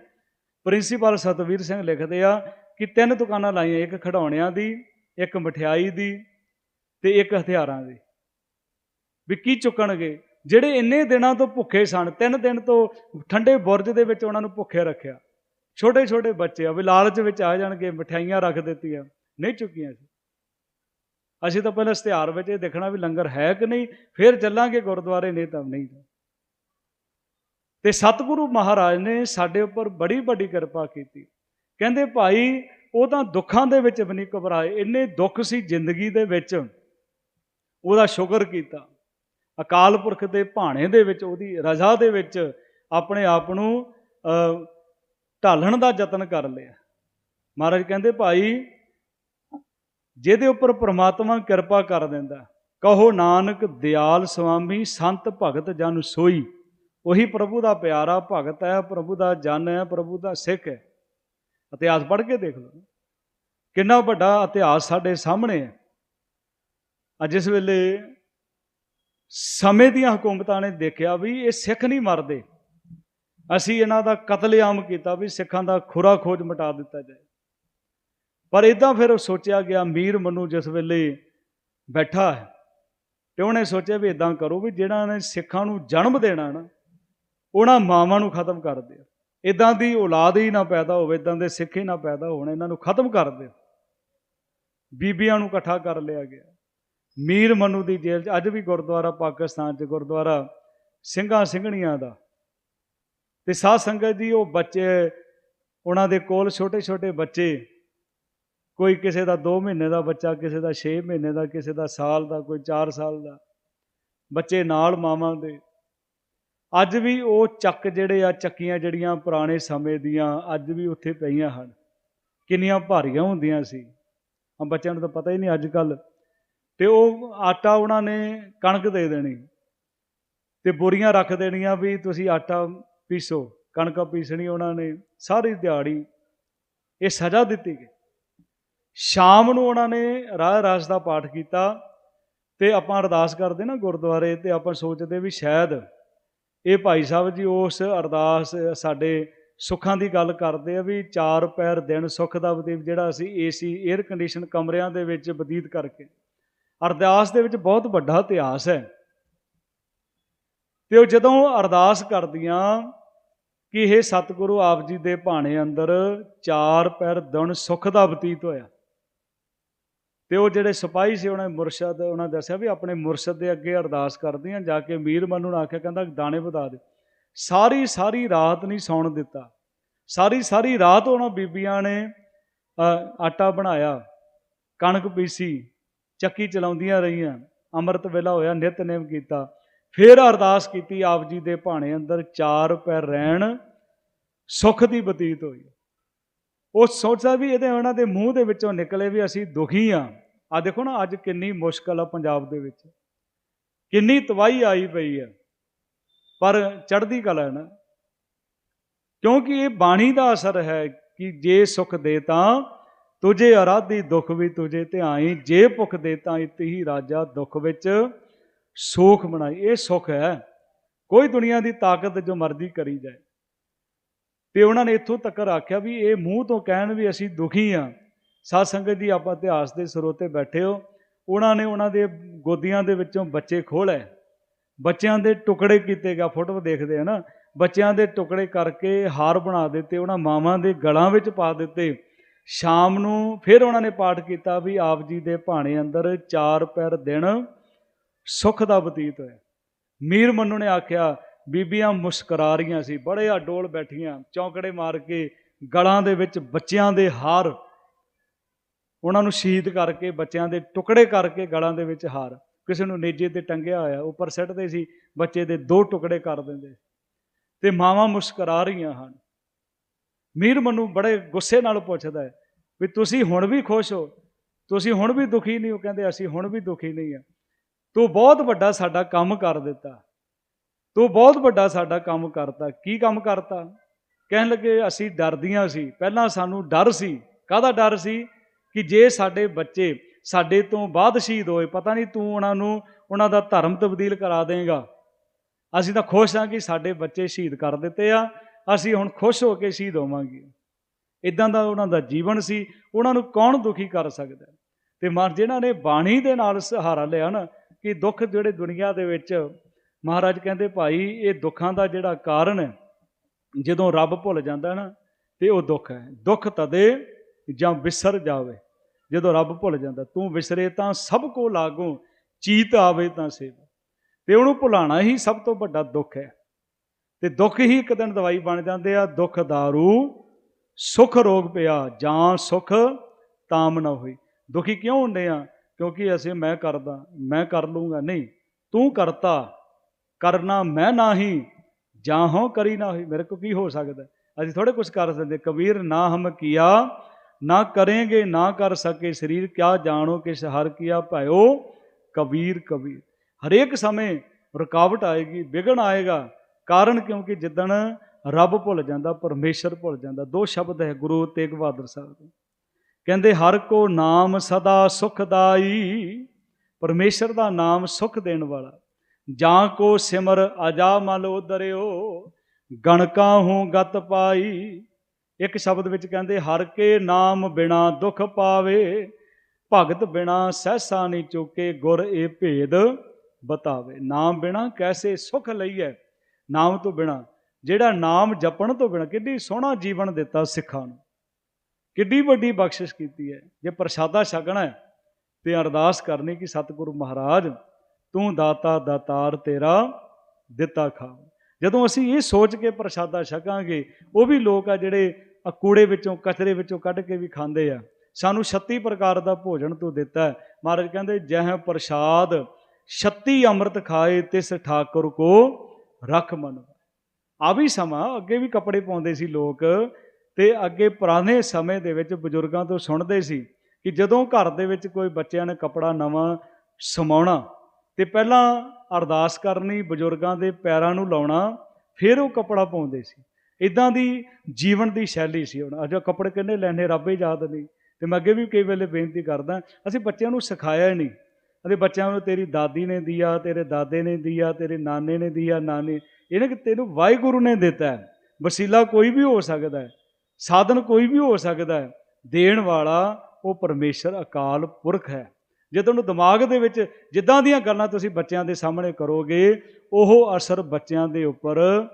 ਪ੍ਰਿੰਸੀਪਲ ਸਤਵੀਰ ਸਿੰਘ ਲਿਖਦੇ ਆ ਕਿ ਤਿੰਨ ਦੁਕਾਨਾਂ ਲਾਈਆਂ, ਇੱਕ ਖਿਡੌਣਿਆਂ ਦੀ, ਇੱਕ ਮਠਿਆਈ ਦੀ ਤੇ ਇੱਕ ਹਥਿਆਰਾਂ ਦੀ। ਵੀ ਕੀ ਚੁੱਕਣਗੇ? ਜਿਹੜੇ ਇੰਨੇ ਦਿਨਾਂ ਤੋਂ ਭੁੱਖੇ ਸਨ, ਤਿੰਨ ਦਿਨ ਤੋਂ ਠੰਡੇ ਬੁਰਜ ਦੇ ਵਿੱਚ ਉਹਨਾਂ ਨੂੰ ਭੁੱਖੇ ਰੱਖਿਆ। ਛੋਟੇ ਛੋਟੇ ਬੱਚੇ ਆ, ਵੀ ਲਾਲਚ ਵਿੱਚ ਆ ਜਾਣਗੇ, ਮਠਿਆਈਆਂ ਰੱਖ ਦਿੱਤੀਆਂ, ਨਹੀਂ ਚੁੱਕੀਆਂ ਸੀ। ਅਸੀਂ ਤਾਂ ਪਹਿਲਾਂ ਇਸ਼ਤਿਹਾਰ ਵਿੱਚ ਇਹ ਦੇਖਣਾ ਵੀ ਲੰਗਰ ਹੈ ਕਿ ਨਹੀਂ, ਫਿਰ ਚੱਲਾਂਗੇ ਗੁਰਦੁਆਰੇ, ਨਹੀਂ ਤਾਂ ਨਹੀਂ। ਤੇ ਸਤਿਗੁਰੂ ਮਹਾਰਾਜ ਨੇ ਸਾਡੇ ਉੱਪਰ ਬੜੀ ਵੱਡੀ ਕਿਰਪਾ ਕੀਤੀ। ਕਹਿੰਦੇ, ਭਾਈ, ਉਹ ਤਾਂ ਦੁੱਖਾਂ ਦੇ ਵਿੱਚ ਵੀ ਨਹੀਂ ਘਬਰਾਏ, ਇੰਨੇ ਦੁੱਖ ਸੀ ਜ਼ਿੰਦਗੀ ਦੇ ਵਿੱਚ। ਉਹਦਾ ਸ਼ੁਕਰ ਕੀਤਾ। ਅਕਾਲ ਪੁਰਖ ਦੇ ਭਾਣੇ ਦੇ ਵਿੱਚ, ਉਹਦੀ ਰਜ਼ਾ ਦੇ ਵਿੱਚ ਆਪਣੇ ਆਪ ਨੂੰ ਢਾਲਣ ਦਾ ਯਤਨ ਕਰ ਲਿਆ। ਮਹਾਰਾਜ ਕਹਿੰਦੇ, ਭਾਈ ਜਿਹਦੇ ਉੱਪਰ ਪ੍ਰਮਾਤਮਾ ਕਿਰਪਾ ਕਰ ਦਿੰਦਾ ਕਹੋ ਨਾਨਕ, ਦਿਆਲ ਸੁਆਮੀ ਸੰਤ ਭਗਤ ਜਨ ਸੋਈ। ਉਹੀ ਪ੍ਰਭੂ ਦਾ ਪਿਆਰਾ ਭਗਤ ਹੈ, ਪ੍ਰਭੂ ਦਾ ਜਨ ਹੈ, ਪ੍ਰਭੂ ਦਾ ਸਿੱਖ ਹੈ। ਇਤਿਹਾਸ ਪੜ੍ਹ ਕੇ ਦੇਖ ਲਓ। ਕਿੰਨਾ ਵੱਡਾ ਇਤਿਹਾਸ ਸਾਡੇ ਸਾਹਮਣੇ ਹੈ। ਅੱਜ ਜਿਸ ਵੇਲੇ ਸਮੇਂ ਦੀਆਂ ਹਕੂਮਤਾਂ ਨੇ ਦੇਖਿਆ ਵੀ ਇਹ ਸਿੱਖ ਨਹੀਂ ਮਰਦੇ। ਅਸੀਂ ਇਹਨਾਂ ਦਾ ਕਤਲੇਆਮ ਕੀਤਾ ਵੀ ਸਿੱਖਾਂ ਦਾ ਖੁਰਾ ਖੋਜ ਮਿਟਾ ਦਿੱਤਾ ਜਾਏ। ਪਰ ਇਦਾਂ ਫਿਰ ਸੋਚਿਆ ਗਿਆ ਮੀਰ ਮਨੂ ਜਿਸ ਵੇਲੇ ਬੈਠਾ ਹੈ ਤੇ ਉਹਨੇ ਸੋਚਿਆ ਵੀ ਇਦਾਂ ਕਰੋ ਵੀ ਜਿਹੜਾ ਨੇ ਸਿੱਖਾਂ ਨੂੰ ਜਨਮ ਦੇਣਾ ਨਾ, ਉਹਨਾਂ ਮਾਵਾਂ ਨੂੰ ਖਤਮ ਕਰ ਦਿਓ। ਇਦਾਂ ਦੀ ਔਲਾਦ ਹੀ ਨਾ ਪੈਦਾ ਹੋਵੇ ਇਦਾਂ ਦੇ ਸਿੱਖ ਹੀ ਨਾ ਪੈਦਾ ਹੋਣ, ਇਹਨਾਂ ਨੂੰ ਖਤਮ ਕਰ ਦਿਓ। ਬੀਬੀਆਂ ਨੂੰ ਇਕੱਠਾ ਕਰ ਲਿਆ ਗਿਆ। ਮੀਰ ਮਨੂ ਦੀ ਜੇਲ੍ਹ 'ਚ, ਅੱਜ ਵੀ ਗੁਰਦੁਆਰਾ ਪਾਕਿਸਤਾਨ 'ਚ ਗੁਰਦੁਆਰਾ ਸਿੰਘਾਂ ਸਿੰਘਣੀਆਂ ਦਾ। ਤੇ ਸਾਧ ਸੰਗਤ ਜੀ, ਉਹ ਬੱਚੇ, ਉਹਨਾਂ ਦੇ ਕੋਲ ਛੋਟੇ ਛੋਟੇ ਬੱਚੇ ਕੋਈ ਕਿਸੇ ਦਾ 2 ਮਹੀਨੇ ਦਾ ਬੱਚਾ, ਕਿਸੇ ਦਾ 6 ਮਹੀਨੇ ਦਾ, ਕਿਸੇ ਦਾ ਸਾਲ ਦਾ, ਕੋਈ 4 ਸਾਲ ਦਾ। ਬੱਚੇ ਨਾਲ ਮਾਵਾਂ ਦੇ। ਅੱਜ ਵੀ ਉਹ ਚੱਕ ਜਿਹੜੇ ਆ, ਚੱਕੀਆਂ ਜਿਹੜੀਆਂ ਪੁਰਾਣੇ ਸਮੇਂ ਦੀਆਂ ਅੱਜ ਵੀ ਉੱਥੇ ਪਈਆਂ ਹਨ। ਕਿੰਨੀਆਂ ਭਾਰੀਆਂ ਹੁੰਦੀਆਂ ਸੀ। ਆ ਬੱਚਿਆਂ ਨੂੰ ਤਾਂ ਪਤਾ ਹੀ ਨਹੀਂ ਅੱਜ ਕੱਲ ਤੇ ਉਹ ਆਟਾ ਉਹਨਾਂ ਨੇ ਕਣਕ ਦੇ ਦੇਣੀ। ਤੇ ਬੋਰੀਆਂ ਰੱਖ ਦੇਣੀਆਂ ਵੀ ਤੁਸੀਂ ਆਟਾ ਪੀਸੋ। ਕਣਕਾਂ ਪੀਸਣੀ ਉਹਨਾਂ ਨੇ। ਸਾਰੀ ਦਿਹਾੜੀ ਇਹ ਸਜ਼ਾ ਦਿੱਤੀ ਗਈ। ਸ਼ਾਮ ਨੂੰ ਉਹਨਾਂ ਨੇ ਰਾਹ ਰਾਸ ਦਾ ਪਾਠ ਕੀਤਾ ਤੇ ਆਪਾਂ ਅਰਦਾਸ ਕਰਦੇ ਨਾ ਗੁਰਦੁਆਰੇ ਤੇ ਆਪਾਂ ਸੋਚਦੇ ਵੀ ਸ਼ਾਇਦ ਇਹ ਭਾਈ ਸਾਹਿਬ ਜੀ ਉਸ ਅਰਦਾਸ ਸਾਡੇ ਸੁੱਖਾਂ ਦੀ ਗੱਲ ਕਰਦੇ ਆ ਵੀ ਚਾਰ ਪੈਰ ਦਿਨ ਸੁੱਖ ਦਾ ਬਤੀਤ ਜਿਹੜਾ ਅਸੀਂ ਏਸੀ 에ਅਰ ਕੰਡੀਸ਼ਨ ਕਮਰਿਆਂ ਦੇ ਵਿੱਚ ਬਤੀਤ ਕਰਕੇ। ਅਰਦਾਸ ਦੇ ਵਿੱਚ ਬਹੁਤ ਵੱਡਾ ਇਤਿਹਾਸ ਹੈ। ਤੇ ਉਹ ਜਦੋਂ ਅਰਦਾਸ ਕਰਦੀਆਂ ਕਿ ਇਹ ਸਤਿਗੁਰੂ ਆਪ ਜੀ ਦੇ ਭਾਣੇ ਅੰਦਰ ਚਾਰ ਪੈਰ ਦਿਨ ਸੁੱਖ ਦਾ ਬਤੀਤ ਹੋਇਆ। ਤੇ ਉਹ ਜਿਹੜੇ ਸਿਪਾਹੀ ਸੀ, ਉਹਨੇ ਮੁਰਸ਼ਦ, ਉਹਨਾਂ ਦੱਸਿਆ ਵੀ ਆਪਣੇ ਮੁਰਸ਼ਦ ਦੇ ਅੱਗੇ ਅਰਦਾਸ ਕਰਦੀਆਂ, ਜਾ ਕੇ ਮੀਰ ਮਨੂ ਨੂੰ ਆਖਿਆ, ਕਹਿੰਦਾ ਦਾਣੇ ਵਧਾ ਦੇ। ਸਾਰੀ ਸਾਰੀ ਰਾਤ ਨਹੀਂ ਸੌਣ ਦਿੱਤਾ। ਸਾਰੀ ਸਾਰੀ ਰਾਤ ਉਹਨਾਂ ਬੀਬੀਆਂ ਨੇ ਆਟਾ ਬਣਾਇਆ, ਕਣਕ ਪੀਸੀ, ਚੱਕੀ ਚਲਾਉਂਦੀਆਂ ਰਹੀਆਂ, ਅੰਮ੍ਰਿਤ ਵੇਲਾ ਹੋਇਆ ਨਿਤਨੇਮ ਕੀਤਾ। ਫਿਰ ਅਰਦਾਸ ਕੀਤੀ ਆਪ ਜੀ ਦੇ ਭਾਣੇ ਅੰਦਰ, ਚਾਰ ਪੈ ਰਹਿਣ, ਸੁੱਖ ਦੀ ਬਤੀਤ ਹੋਈ। ਉਹ ਸੋਚਦਾ ਵੀ ਇਹਦੇ ਉਹਨਾਂ ਦੇ ਮੂੰਹ ਦੇ ਵਿੱਚੋਂ ਨਿਕਲੇ ਵੀ ਅਸੀਂ ਦੁਖੀ ਆ। ਆ ਦੇਖੋ ਨਾ, ਅੱਜ ਕਿੰਨੀ ਮੁਸ਼ਕਲ ਆ ਪੰਜਾਬ ਦੇ ਵਿੱਚ। ਕਿੰਨੀ ਤਬਾਹੀ ਆਈ ਪਈ ਆ। ਪਰ ਚੜ੍ਹਦੀ ਕਲਾ ਹੈ ਨਾ। ਕਿਉਂਕਿ ਇਹ ਬਾਣੀ ਦਾ ਅਸਰ ਹੈ ਕਿ ਜੇ ਸੁਖ ਦੇ ਤਾਂ ਤੁਝੇ ਅਰਾਧੀ ਦੁੱਖ ਵੀ ਤੁਝੇ ਧਿਆਈ। ਜੇ ਭੁਖ ਦੇ ਤਾਂ ਇਤਿ ਰਾਜਾ, ਦੁੱਖ ਵਿੱਚ ਸੋਖ ਬਣਾਈ ਇਹ ਸੁਖ ਹੈ। ਕੋਈ ਦੁਨੀਆ ਦੀ ਤਾਕਤ ਜੋ ਮਰਜ਼ੀ ਕਰੀ ਜਾਏ। ਤੇ ਉਹਨਾਂ ਨੇ ਇੱਥੋਂ ਤੱਕ ਆਖਿਆ ਵੀ ਇਹ ਮੂੰਹ ਤੋਂ ਕਹਿਣ ਵੀ ਅਸੀਂ ਦੁਖੀ ਆ। ਸਾਧ ਸੰਗਤ ਜੀ, ਆਪਾਂ ਇਤਿਹਾਸ ਦੇ ਸਰੋਤੇ ਬੈਠੇ ਹੋ। ਉਹਨਾਂ ਨੇ ਉਹਨਾਂ ਦੇ ਗੋਦੀਆਂ ਦੇ ਵਿੱਚੋਂ ਬੱਚੇ ਖੋਲੇ ਬੱਚਿਆਂ ਦੇ ਟੁਕੜੇ ਕੀਤੇ ਗਾ ਫੋਟੋ ਦੇਖਦੇ ਆ ਨਾ। ਬੱਚਿਆਂ ਦੇ ਟੁਕੜੇ ਕਰਕੇ ਹਾਰ ਬਣਾ ਦਿੱਤੇ, ਉਹਨਾਂ ਮਾਵਾਂ ਦੇ ਗਲਾਂ ਵਿੱਚ ਪਾ ਦਿੱਤੇ। ਸ਼ਾਮ ਨੂੰ ਫਿਰ ਉਹਨਾਂ ਨੇ ਪਾਠ ਕੀਤਾ ਵੀ ਆਪ ਜੀ ਦੇ ਭਾਣੇ ਅੰਦਰ ਚਾਰ ਪੈਰ ਦਿਨ ਸੁੱਖ ਦਾ ਬਤੀਤ ਹੋਇਆ। ਮੀਰ ਮੰਨੂ ਨੇ ਆਖਿਆ, ਬੀਬੀਆਂ ਮੁਸਕਰਾ ਰਹੀਆਂ ਸੀ। ਬੜੇ ਅਡੋਲ ਬੈਠੀਆਂ, ਚੌਂਕੜੇ ਮਾਰ ਕੇ ਗਲਾਂ ਦੇ ਵਿੱਚ ਬੱਚਿਆਂ ਦੇ ਹਾਰ ਉਹਨਾਂ ਨੂੰ ਸ਼ਹੀਦ ਕਰਕੇ, ਬੱਚਿਆਂ ਦੇ ਟੁਕੜੇ ਕਰਕੇ ਗਲਾਂ ਦੇ ਵਿੱਚ ਹਾਰ। ਕਿਸੇ ਨੂੰ ਨੇਜੇ ਤੇ ਟੰਗਿਆ ਹੋਇਆ ਉੱਪਰ ਸਿੱਟਦੇ ਸੀ, ਬੱਚੇ ਦੇ ਦੋ ਟੁਕੜੇ ਕਰ ਦਿੰਦੇ। ਤੇ ਮਾਵਾਂ ਮੁਸਕਰਾ ਰਹੀਆਂ ਹਨ। ਮੀਰ ਮਨੂੰ ਬੜੇ ਗੁੱਸੇ ਨਾਲ ਪੁੱਛਦਾ ਹੈ ਵੀ ਤੁਸੀਂ ਹੁਣ ਵੀ ਖੁਸ਼ ਹੋ? ਤੁਸੀਂ ਹੁਣ ਵੀ ਦੁਖੀ ਨਹੀਂ? ਹੋ ਕਹਿੰਦੇ, ਅਸੀਂ ਹੁਣ ਵੀ ਦੁਖੀ ਨਹੀਂ ਆ ਤੂੰ ਬਹੁਤ ਵੱਡਾ ਸਾਡਾ ਕੰਮ ਕਰ ਦਿੱਤਾ। ਤੂੰ ਬਹੁਤ ਵੱਡਾ ਸਾਡਾ ਕੰਮ ਕਰਤਾ। ਕੀ ਕੰਮ ਕਰਤਾ? ਕਹਿਣ ਲੱਗੇ, ਅਸੀਂ ਡਰਦੀਆਂ ਸੀ। ਪਹਿਲਾਂ ਸਾਨੂੰ ਡਰ ਸੀ। ਕਾਹਦਾ ਡਰ ਸੀ? ਕਿ ਜੇ ਸਾਡੇ ਬੱਚੇ ਸਾਡੇ ਤੋਂ ਬਾਅਦ ਸ਼ਹੀਦ ਹੋਏ, ਪਤਾ ਨਹੀਂ ਤੂੰ ਉਹਨਾਂ ਨੂੰ, ਉਹਨਾਂ ਦਾ ਧਰਮ ਤਬਦੀਲ ਕਰਾ ਦੇਂਗਾ। ਅਸੀਂ ਤਾਂ ਖੁਸ਼ ਹਾਂ ਕਿ ਸਾਡੇ ਬੱਚੇ ਸ਼ਹੀਦ ਕਰ ਦਿੱਤੇ ਆ, ਅਸੀਂ ਹੁਣ ਖੁਸ਼ ਹੋ ਕੇ ਸ਼ਹੀਦ ਹੋਵਾਂਗੇ। ਇਦਾਂ ਦਾ ਉਹਨਾਂ ਦਾ ਜੀਵਨ ਸੀ, ਉਹਨਾਂ ਨੂੰ ਕੌਣ ਦੁਖੀ ਕਰ ਸਕਦਾ? ਤੇ ਮਰ ਜਿਹਨਾਂ ਨੇ ਬਾਣੀ ਦੇ ਨਾਲ ਸਹਾਰਾ ਲਿਆ ਨਾ, ਕਿ ਦੁੱਖ ਜਿਹੜੇ ਦੁਨੀਆ ਦੇ ਵਿੱਚ, ਮਹਾਰਾਜ ਕਹਿੰਦੇ ਭਾਈ, ਇਹ ਦੁੱਖਾਂ ਦਾ ਜਿਹੜਾ ਕਾਰਨ ਹੈ, ਜਦੋਂ ਰੱਬ ਭੁੱਲ ਜਾਂਦਾ ਨਾ, ਤੇ ਉਹ ਦੁੱਖ ਹੈ। ਦੁੱਖ ਤਦੇ ਜਾਂ ਵਿਸਰ ਜਾਵੇ। ਜਦੋਂ ਰੱਬ ਭੁੱਲ ਜਾਂਦਾ, ਤੂੰ ਵਿਸਰੇ ਤਾਂ ਸਭ ਕੋ ਲਾਗੋ, ਚੀਤ ਆਵੇ ਤਾਂ ਸੇਵਾ। ਤੇ ਉਹਨੂੰ ਭੁਲਾਣਾ ਹੀ ਸਭ ਤੋਂ ਵੱਡਾ ਦੁੱਖ ਹੈ। ਤੇ ਦੁੱਖ ਹੀ ਇੱਕ ਦਿਨ ਦਵਾਈ ਬਣ ਜਾਂਦੇ ਆ, ਦੁੱਖ दारू ਸੁਖ ਰੋਗ ਪਿਆ, ਜਾਂ ਸੁਖ ਤਾਮ ਨਾ ਹੋਈ ਦੁਖੀ ਕਿਉਂ ਹੁੰਦੇ ਆ? ਕਿਉਂਕਿ ਅਸੀਂ, ਮੈਂ ਕਰਦਾ, ਮੈਂ ਕਰ ਲੂੰਗਾ ਨਹੀਂ, ਤੂੰ ਕਰਤਾ, ਕਰਨਾ ਮੈਂ ਨਹੀਂ, ਜਾਂ ਹੋ ਕਰੀ ਨਾ ਹੋਈ। ਮੇਰੇ ਕੋ ਕੀ ਹੋ ਸਕਦਾ? ਅਸੀਂ ਥੋੜੇ ਕੁਝ ਕਰ ਸਕਦੇ। ਕਬੀਰ, ਨਾ ਹਮ ਕੀਆ ਨਾ ਕਰੇਂਗੇ, ਨਾ ਕਰ ਸਕੇ ਸਰੀਰ, ਕਿਆ ਜਾਣੋ ਕਿਸ ਹਰ ਕੀਆ ਭਇਓ? ਕਬੀਰ ਕਬੀਰ। ਹਰੇਕ ਸਮੇਂ ਰੁਕਾਵਟ ਆਏਗੀ ਵਿਗਣ ਆਏਗਾ। ਕਾਰਨ ਕਿਉਂਕਿ ਜਿੱਦਣ ਰੱਬ ਭੁੱਲ ਜਾਂਦਾ, ਪਰਮੇਸ਼ਰ ਭੁੱਲ ਜਾਂਦਾ, ਦੋ ਸ਼ਬਦ ਹੈ ਗੁਰੂ ਤੇਗ ਬਹਾਦਰ ਸਾਹਿਬ ਦੇ। ਕਹਿੰਦੇ, ਹਰ ਕੋ ਨਾਮ ਸਦਾ ਸੁਖਦਾਈ ਪਰਮੇਸ਼ਰ ਦਾ ਨਾਮ ਸੁਖ ਦੇਣ ਵਾਲਾ। ਜਾਂ ਕੋ ਸਿਮਰ ਅਜਾ ਮਲ ਉਦਰਿਓ ਗਣਕਾ ਹੂੰ ਗਤ ਪਾਈ ਇੱਕ ਸ਼ਬਦ ਵਿੱਚ ਕਹਿੰਦੇ, ਹਰ ਕੇ ਨਾਮ ਬਿਨਾ ਦੁੱਖ ਪਾਵੇ, ਭਗਤ ਬਿਨਾ ਸਹਿਸਾ ਨਹੀਂ ਚੁੱਕੇ, ਗੁਰ ਇਹ ਭੇਦ ਬਤਾਵੇ। ਨਾਮ ਬਿਨਾ ਕੈਸੇ ਸੁਖ ਲਈਐ? ਨਾਮ ਤੋਂ ਬਿਨਾ, ਜਿਹੜਾ ਨਾਮ ਜਪਣ ਤੋਂ ਬਿਨਾ ਕਿੰਨੀ ਸੋਹਣਾ ਜੀਵਨ ਦਿੱਤਾ ਸਿੱਖਾਂ ਨੂੰ। ਕਿੱਡੀ ਵੱਡੀ ਬਖਸ਼ਿਸ਼ ਕੀਤੀ ਹੈ ਜੇ ਪ੍ਰਸ਼ਾਦਾ ਛਕਣਾ ਹੈ ਤੇ ਅਰਦਾਸ ਕਰਨੀ ਕਿ ਸਤਿਗੁਰੂ ਮਹਾਰਾਜ, ਤੂੰ ਦਾਤਾ ਦਾਤਾਰ ਤੇਰਾ ਦਿੱਤਾ ਖਾ ਜਦੋਂ ਅਸੀਂ ਇਹ ਸੋਚ ਕੇ ਪ੍ਰਸ਼ਾਦਾ ਛਕਾਂਗੇ, ਉਹ ਵੀ ਲੋਕ ਆ ਜਿਹੜੇ ਕੂੜੇ ਵਿੱਚੋਂ, ਕਚਰੇ ਵਿੱਚੋਂ ਕੱਢ ਕੇ ਵੀ ਖਾਂਦੇ ਆ। ਸਾਨੂੰ 36 ਪ੍ਰਕਾਰ ਦਾ ਭੋਜਨ ਤੂੰ ਦਿੱਤਾ। ਮਹਾਰਾਜ ਕਹਿੰਦੇ, ਜਹ ਪ੍ਰਸ਼ਾਦ 36 ਅੰਮ੍ਰਿਤ ਖਾਏ, ਤਿਸ ਠਾਕੁਰ ਕੋ ਰਖ ਮਨ। ਆ ਵੀ ਸਮਾਂ, ਅੱਗੇ ਵੀ ਕੱਪੜੇ ਪਾਉਂਦੇ ਸੀ ਲੋਕ ਤੇ ਅੱਗੇ ਪੁਰਾਣੇ ਸਮੇਂ ਦੇ ਵਿੱਚ ਬਜ਼ੁਰਗਾਂ ਤੋਂ ਸੁਣਦੇ ਸੀ ਕਿ ਜਦੋਂ ਘਰ ਦੇ ਵਿੱਚ ਕੋਈ ਬੱਚਿਆਂ ਨੇ ਕੱਪੜਾ ਨਵਾਂ ਸਮਾਉਣਾ ਤੇ ਪਹਿਲਾਂ ਅਰਦਾਸ ਕਰਨੀ, ਬਜ਼ੁਰਗਾਂ ਦੇ ਪੈਰਾਂ ਨੂੰ ਲਾਉਣਾ, ਫਿਰ ਉਹ ਕੱਪੜਾ ਪਾਉਂਦੇ ਸੀ। ਇਦਾਂ ਦੀ ਜੀਵਨ ਦੀ ਸ਼ੈਲੀ ਸੀ ਹੁਣ। ਅੱਜ ਕੱਪੜੇ ਕਿੰਨੇ ਲੈਣੇ ਰੱਬ ਹੀ ਯਾਦ ਨਹੀਂ ਤੇ ਮੈਂ ਅੱਗੇ ਵੀ ਕਈ ਵੇਲੇ ਬੇਨਤੀ ਕਰਦਾ, ਅਸੀਂ ਬੱਚਿਆਂ ਨੂੰ ਸਿਖਾਇਆ ਹੀ ਨਹੀਂ। ਅਤੇ ਬੱਚਿਆਂ ਨੂੰ ਤੇਰੀ ਦਾਦੀ ਨੇ ਦਿਆ, ਤੇਰੇ ਦਾਦੇ ਨੇ ਦਿਆ, ਤੇਰੇ ਨਾਨੇ ਨੇ ਦਿਆ, ਨਾਨੀ। ਇਹਨੇ ਕਿ ਤੈਨੂੰ ਵਾਹਿਗੁਰੂ ਨੇ ਦਿੱਤਾ ਹੈ। ਵਸੀਲਾ ਕੋਈ ਵੀ ਹੋ ਸਕਦਾ ਹੈ। ਸਾਧਨ ਕੋਈ ਵੀ ਹੋ ਸਕਦਾ ਹੈ। ਦੇਣ ਵਾਲਾ ਉਹ ਪਰਮੇਸ਼ਰ ਅਕਾਲ ਪੁਰਖ ਹੈ। ਜੇ ਤੁਹਾਨੂੰ ਦਿਮਾਗ ਦੇ ਵਿੱਚ ਜਿੱਦਾਂ ਦੀਆਂ ਗੱਲਾਂ ਤੁਸੀਂ ਬੱਚਿਆਂ ਦੇ ਸਾਹਮਣੇ ਕਰੋਗੇ, ਉਹ ਅਸਰ ਬੱਚਿਆਂ ਦੇ ਉੱਪਰ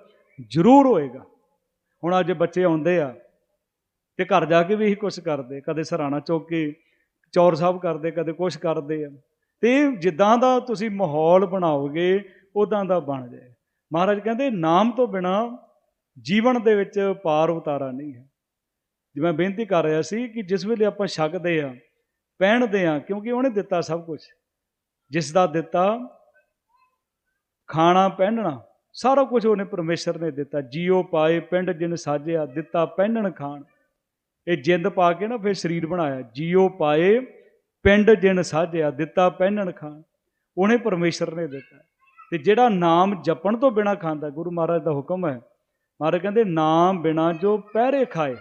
ਜ਼ਰੂਰ ਹੋਏਗਾ। ਹੁਣ ਅੱਜ ਬੱਚੇ ਆਉਂਦੇ ਆ ਤੇ ਘਰ ਜਾ ਕੇ ਵੀ ਇਹੀ ਕੁਛ ਕਰਦੇ, ਕਦੇ ਸਰਾਣਾ ਚੁੱਕ ਕੇ ਚੌਰ ਸਾਹਿਬ ਕਰਦੇ, ਕਦੇ ਕੁਛ ਕਰਦੇ ਆ। ਤੇ ਜਿੱਦਾਂ ਦਾ ਤੁਸੀਂ ਮਾਹੌਲ ਬਣਾਓਗੇ ਉਦਾਂ ਦਾ ਬਣ ਜਾਏ। ਮਹਾਰਾਜ ਕਹਿੰਦੇ, ਨਾਮ ਤੋਂ ਬਿਨਾ ਜੀਵਨ ਦੇ ਵਿੱਚ ਪਾਰ ਉਤਾਰਾ ਨਹੀਂ ਹੈ। ਜਿਵੇਂ ਬੇਨਤੀ ਕਰ ਰਿਹਾ ਸੀ ਕਿ ਜਿਸ ਵੇਲੇ ਆਪਾਂ ਛਕਦੇ ਆ ਪਹਿਨਦੇ ਆ ਕਿਉਂਕਿ ਉਹਨੇ ਦਿੱਤਾ ਸਭ ਕੁਝ ਜਿਸ ਦਾ ਦਿੱਤਾ, ਖਾਣਾ, ਪਹਿਨਣਾ, ਸਾਰਾ ਕੁਝ ਉਹਨੇ ਪਰਮੇਸ਼ਰ ਨੇ ਦਿੱਤਾ। ਜੀਓ ਪਾਏ, ਪਿੰਡ ਜਿਨ ਸਾਜਿਆ, ਦਿੱਤਾ ਪਹਿਨਣ ਖਾਣ। ਇਹ ਜਿੰਦ ਪਾ ਕੇ ਨਾ ਫਿਰ ਸਰੀਰ ਬਣਾਇਆ। ਜੀਓ ਪਾਏ, ਪਿੰਡ ਜਿਨ ਸਾਜਿਆ, ਦਿੱਤਾ ਪਹਿਨਣ ਖਾਣ। ਉਹਨੇ ਪਰਮੇਸ਼ਰ ਨੇ ਦਿੱਤਾ। ਤੇ ਜਿਹੜਾ ਨਾਮ ਜਪਣ ਤੋਂ ਬਿਨਾ ਖਾਂਦਾ, ਗੁਰੂ ਮਹਾਰਾਜ ਦਾ ਹੁਕਮ ਹੈ, ਮਹਾਰਾਜ ਕਹਿੰਦੇ, ਨਾਮ ਬਿਨਾ ਜੋ ਪਹਿਰੇ ਖਾਏ,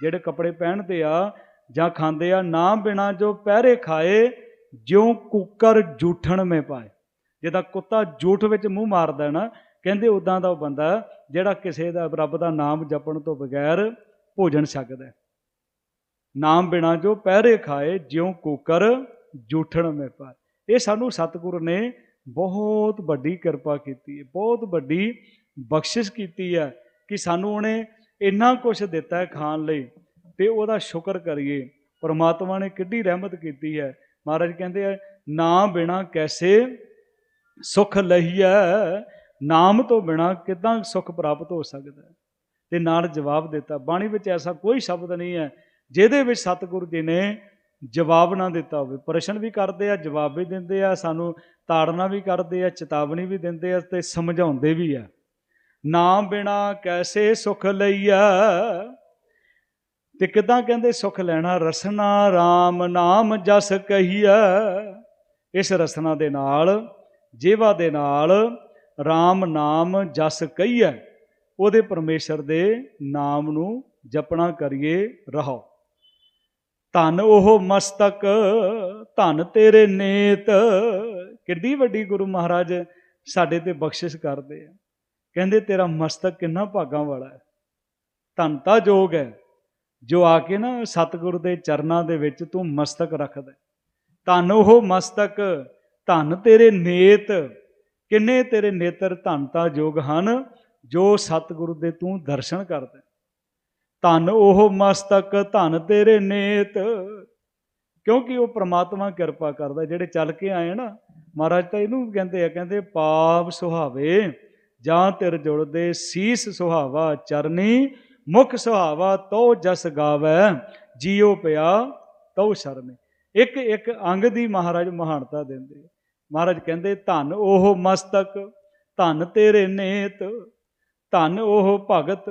ਜਿਹੜੇ ਕੱਪੜੇ ਪਹਿਨਦੇ ਆ ਜਾਂ ਖਾਂਦੇ ਆ ਨਾਮ ਬਿਨਾ ਜੋ ਪਹਿਰੇ ਖਾਏ, ਜਿਉ ਕੁੱਕਰ ਜੂਠਣ ਮੇ ਪਾਏ। ਜਿਹਦਾ ਕੁੱਤਾ ਜੂਠ ਵਿੱਚ ਮੂੰਹ ਮਾਰਦਾ ਨਾ, ਕਹਿੰਦੇ ਉਦਾਂ ਦਾ ਉਹ ਬੰਦਾ ਜਿਹੜਾ ਕਿਸੇ ਦਾ ਰੱਬ ਦਾ ਨਾਮ ਜਪਣ ਤੋਂ ਬਗੈਰ ਭੋਜਨ ਛਕਦਾ ਨਾਮ ਬਿਨਾ ਜੋ ਪਹਿਰੇ ਖਾਏ, ਜਿਉ ਕੁੱਕਰ ਜੂਠਣ ਮੇ ਪਾਏ। ਇਹ ਸਾਨੂੰ ਸਤਿਗੁਰ ਨੇ ਬਹੁਤ ਵੱਡੀ ਕਿਰਪਾ ਕੀਤੀ ਹੈ, ਬਹੁਤ ਵੱਡੀ ਬਖਸ਼ਿਸ਼ ਕੀਤੀ ਹੈ ਕਿ ਸਾਨੂੰ ਉਹਨੇ ਇੰਨਾ ਕੁਝ ਦਿੱਤਾ ਹੈ ਖਾਣ ਲਈ। ਤੇ ਉਹਦਾ ਸ਼ੁਕਰ ਕਰੀਏ, ਪਰਮਾਤਮਾ ਨੇ ਕਿੱਡੀ ਰਹਿਮਤ ਕੀਤੀ ਹੈ। ਮਹਾਰਾਜ ਕਹਿੰਦੇ ਆ ਨਾਮ ਬਿਨਾ ਕੈਸੇ ਸੁਖ ਲਈਐ ਨਾਮ ਤੋਂ ਬਿਨਾ ਕਿਦਾਂ ਸੁਖ ਪ੍ਰਾਪਤ ਹੋ ਸਕਦਾ। ਹੈ ਤੇ ਨਾਲ ਜਵਾਬ ਦਿੱਤਾ, ਬਾਣੀ ਵਿੱਚ ਐਸਾ ਕੋਈ ਸ਼ਬਦ ਨਹੀਂ ਹੈ, ਜਿਹਦੇ ਵਿੱਚ ਸਤਿਗੁਰੂ ਜੀ ਨੇ ਜਵਾਬ ਨਾ ਦਿੱਤਾ ਹੋਵੇ। ਪ੍ਰਸ਼ਨ ਵੀ ਕਰਦੇ ਆ, ਜਵਾਬ ਵੀ ਦਿੰਦੇ ਆ, ਸਾਨੂੰ ਤਾੜਨਾ ਵੀ ਕਰਦੇ ਆ, ਚੇਤਾਵਨੀ ਵੀ ਦਿੰਦੇ ਆ ਤੇ ਸਮਝਾਉਂਦੇ ਵੀ ਆ। ਨਾਮ ਬਿਨਾ ਕੈਸੇ ਸੁਖ ਲਈਆ ਤੇ ਕਿਦਾਂ ਕਹਿੰਦੇ, ਸੁਖ ਲੈਣਾ ਰਸਨਾ RAM ਨਾਮ ਜਸ ਕਹੀਆ ਇਸ ਰਸਨਾ ਦੇ ਨਾਲ, ਜੀਵਾ ਦੇ ਨਾਲ RAM ਨਾਮ ਜਸ ਕਹੀਆ ਉਹਦੇ ਪਰਮੇਸ਼ਰ ਦੇ ਨਾਮ ਨੂੰ ਜਪਣਾ ਕਰੀਏ ਰਹੋ ਧਨ ਉਹ ਮਸਤਕ, ਧਨ ਤੇਰੇ ਨੇਤ। ਕਿੱਡੀ ਵੱਡੀ ਗੁਰੂ ਮਹਾਰਾਜ ਸਾਡੇ ਤੇ ਬਖਸ਼ਿਸ਼ ਕਰਦੇ ਆ। ਕਹਿੰਦੇ, ਤੇਰਾ ਮਸਤਕ ਕਿੰਨਾ ਭਾਗਾਂ ਵਾਲਾ ਹੈ। ਧਨ ਤਾਂ ਜੋਗ ਹੈ। ਜੋ ਆ ਕੇ ਨਾ ਸਤਿਗੁਰੂ ਦੇ ਚਰਨਾਂ ਦੇ ਵਿੱਚ ਤੂੰ ਮਸਤਕ ਰੱਖਦਾ ਧੰਨ ਉਹ ਮਸਤਕ, ਧੰਨ ਤੇਰੇ ਨੇਤ, ਕਿੰਨੇ ਤੇਰੇ ਨੇਤਰ ਧੰਨਤਾ ਯੋਗ ਹਨ, ਜੋ ਸਤਿਗੁਰੂ ਦੇ ਤੂੰ ਦਰਸ਼ਨ ਕਰਦਾ ਧੰਨ ਉਹ ਮਸਤਕ, ਧਨ ਤੇਰੇ ਨੇਤ, ਕਿਉਂਕਿ ਉਹ ਪ੍ਰਮਾਤਮਾ ਕਿਰਪਾ ਕਰਦਾ ਜਿਹੜੇ ਚੱਲ ਕੇ ਆਏ ਨਾ, ਮਹਾਰਾਜ ਤਾਂ ਇਹਨੂੰ ਕਹਿੰਦੇ ਆ, ਕਹਿੰਦੇ, ਪਾਪ ਸੁਹਾਵੇ, ਜਾਂ ਤਿਰ ਜੁੜਦੇ, ਸੀਸ ਸੁਹਾਵਾ ਚਰਨੀ ਮੁਖ ਸੁਹਾਵਾ ਤੋ ਜਸ ਗਾਵੇ, ਜੀਉ ਪਿਆ ਤਉ ਸ਼ਰਮੇ। ਇੱਕ ਇੱਕ ਅੰਗ ਦੀ ਮਹਾਰਾਜ ਮਹਾਨਤਾ ਦਿੰਦੇ ਮਹਾਰਾਜ ਕਹਿੰਦੇ, ਧਨ ਉਹ ਮਸਤਕ, ਧਨ ਤੇਰੇ ਨੇਤ, ਧਨ ਉਹ ਭਗਤ,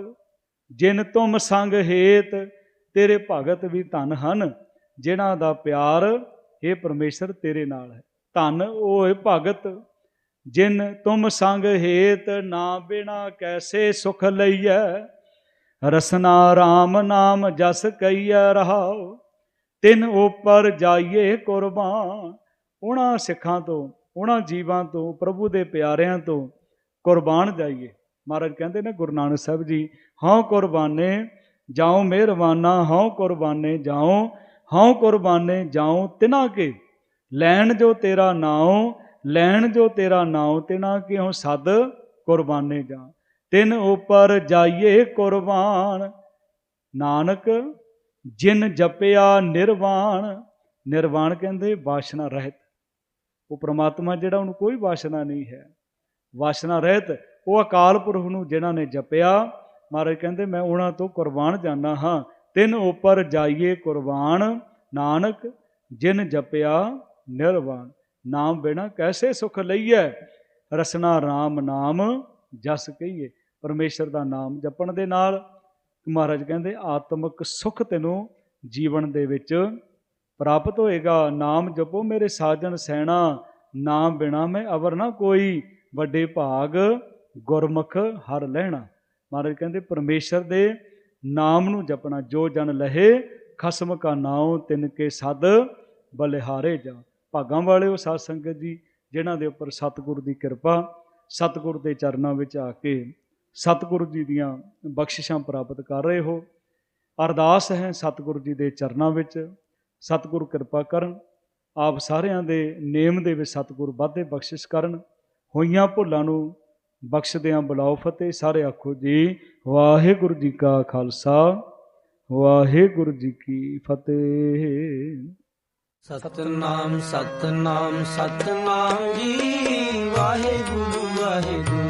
ਜਿਨ ਤੁਮ ਸੰਗ ਹੇਤ। ਤੇਰੇ ਭਗਤ ਵੀ ਧਨ ਹਨ, ਜਿਨ੍ਹਾਂ ਦਾ ਪਿਆਰ ਇਹ ਪਰਮੇਸ਼ਰ ਤੇਰੇ ਨਾਲ ਹੈ। ਧਨ ਉਹ ਭਗਤ, ਜਿਨ ਤੁਮ ਸੰਗ ਹੇਤ, ਨਾ ਬਿਨਾ ਕੈਸੇ ਸੁਖ ਲਈਐ। ਰਸਨਾ RAM ਨਾਮ ਜਸ ਕਈਐ ਰਹਾਉ, ਤਿਨ ਉਪਰ ਜਾਈਏ ਕੁਰਬਾਨ। ਉਹਨਾਂ ਸਿੱਖਾਂ ਤੋਂ, ਉਹਨਾਂ ਜੀਵਾਂ ਤੋਂ, ਪ੍ਰਭੂ ਦੇ ਪਿਆਰਿਆਂ ਤੋਂ ਕੁਰਬਾਨ ਜਾਈਏ। ਮਹਾਰਾਜ ਕਹਿੰਦੇ ਨੇ, ਗੁਰੂ ਨਾਨਕ ਸਾਹਿਬ ਜੀ, ਹਉ ਕੁਰਬਾਨੇ ਜਾਉ ਮਿਹਰਬਾਨਾ, ਹਉ ਕੁਰਬਾਨੇ ਜਾਉ, ਹਉ ਕੁਰਬਾਨੇ ਜਾਉ ਤਿਨਾ ਕੇ। ਲੈਣ ਜੋ ਤੇਰਾ ਨਾਉ, ਲੈਣ ਜੋ ਤੇਰਾ ਨਾਉ ਤਿਨਾ ਕਿਉ ਸਦ ਕੁਰਬਾਨੇ ਜਾ ਤਿਨ ਉਪਰ ਜਾਈਏ ਕੁਰਬਾਨ। ਨਾਨਕ, ਜਿਨ ਜਪਿਆ ਨਿਰਵਾਣ। ਨਿਰਵਾਣ ਕਹਿੰਦੇ ਵਾਸ਼ਨਾ ਰਹਿਤ। ਉਹ ਪ੍ਰਮਾਤਮਾ ਜਿਹੜਾ ਉਹਨੂੰ ਕੋਈ ਵਾਸ਼ਨਾ ਨਹੀਂ ਹੈ। ਵਾਸ਼ਨਾ ਰਹਿਤ, ਉਹ ਅਕਾਲ ਪੁਰਖ ਨੂੰ ਜਿਨ੍ਹਾਂ ਨੇ ਜਪਿਆ, ਮਹਾਰਾਜ ਕਹਿੰਦੇ ਮੈਂ ਉਹਨਾਂ ਤੋਂ ਕੁਰਬਾਨ ਜਾਣਾ ਹਾਂ। ਤਿੰਨ ਉੱਪਰ ਜਾਈਏ ਕੁਰਬਾਨ, ਨਾਨਕ, ਜਿਨ ਜਪਿਆ ਨਿਰਵਾਣ। ਨਾਮ ਬਿਨਾ ਕੈਸੇ ਸੁਖ ਲਈਐ? ਰਸਨਾ RAM ਨਾਮ ਜਸ ਕਹੀਏ। ਪਰਮੇਸ਼ਰ ਦਾ ਨਾਮ ਜਪਣ ਦੇ ਨਾਲ ਮਹਾਰਾਜ ਕਹਿੰਦੇ, ਆਤਮਿਕ ਸੁਖ ਤੈਨੂੰ ਜੀਵਨ ਦੇ ਵਿੱਚ ਪ੍ਰਾਪਤ ਹੋਏਗਾ। ਨਾਮ ਜਪੋ ਮੇਰੇ ਸਾਜਨ ਸੈਣਾ, ਨਾਮ ਬਿਨਾ ਮੈਂ ਅਵਰ ਨਾ ਕੋਈ। ਵੱਡੇ ਭਾਗ ਗੁਰਮੁਖ ਹਰ ਲੈਣਾ। ਮਹਾਰਾਜ ਕਹਿੰਦੇ, ਪਰਮੇਸ਼ਰ ਦੇ ਨਾਮ ਨੂੰ ਜਪਣਾ, ਜੋ ਜਨ ਲਹੇ, ਖਸਮ ਕਾ ਨਾਉ, ਤਿਨ ਕੇ ਸਦ ਬਲਿਹਾਰੇ ਜਾ। ਭਾਗਾਂ ਵਾਲਿਓ, ਸਾਧ ਸੰਗਤ ਜੀ, ਜਿਨ੍ਹਾਂ ਦੇ ਉੱਪਰ ਸਤਿਗੁਰ ਦੀ ਕਿਰਪਾ, ਸਤਿਗੁਰ ਦੇ ਚਰਨਾਂ ਵਿੱਚ ਆ ਕੇ ਸਤਿਗੁਰੂ ਜੀ ਦੀਆਂ ਬਖਸ਼ਿਸ਼ਾਂ ਪ੍ਰਾਪਤ ਕਰ ਰਹੇ ਹੋ। ਅਰਦਾਸ ਹੈ ਸਤਿਗੁਰੂ ਜੀ ਦੇ ਚਰਨਾਂ ਵਿੱਚ। ਸਤਿਗੁਰੂ ਕਿਰਪਾ ਕਰਨ। ਆਪ ਸਾਰਿਆਂ ਦੇ ਨੇਮ ਦੇ ਵਿੱਚ ਸਤਿਗੁਰੂ ਵਾਧੇ ਬਖਸ਼ਿਸ਼ ਕਰਨ। ਹੋਈਆਂ ਭੁੱਲਾਂ ਨੂੰ ਬਖਸ਼ਦਿਆਂ ਬੁਲਾਓ ਫਤਿਹ। ਸਾਰੇ ਆਖੋ ਜੀ, ਵਾਹਿਗੁਰੂ ਜੀ ਕਾ ਖਾਲਸਾ, ਵਾਹਿਗੁਰੂ ਜੀ ਕੀ ਫਤਿਹ। ਸਤਨਾਮ ਸਤਨਾਮ ਸਤਨਾਮ ਜੀ। ਵਾਹਿਗੁਰੂ ਵਾਹਿਗੁਰੂ।